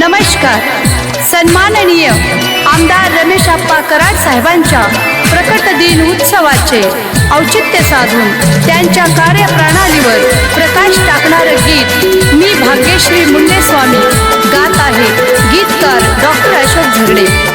नमस्कार. सन्माननीय आमदार रमेश आप्पा कराड साहेबांच्या प्रकट दिन उत्सवाचे औचित्य साधून त्यांच्या कार्यप्रणालीवर प्रकाश टाकणारं गीत मी भाग्यश्री मुंडेस्वामी गात आहे. गीतकार डॉक्टर अशोक झगडे.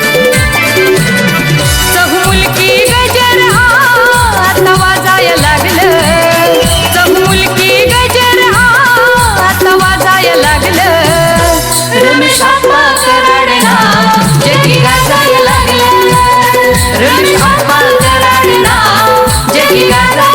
Rudi Akbar Karadina Jadi Karadina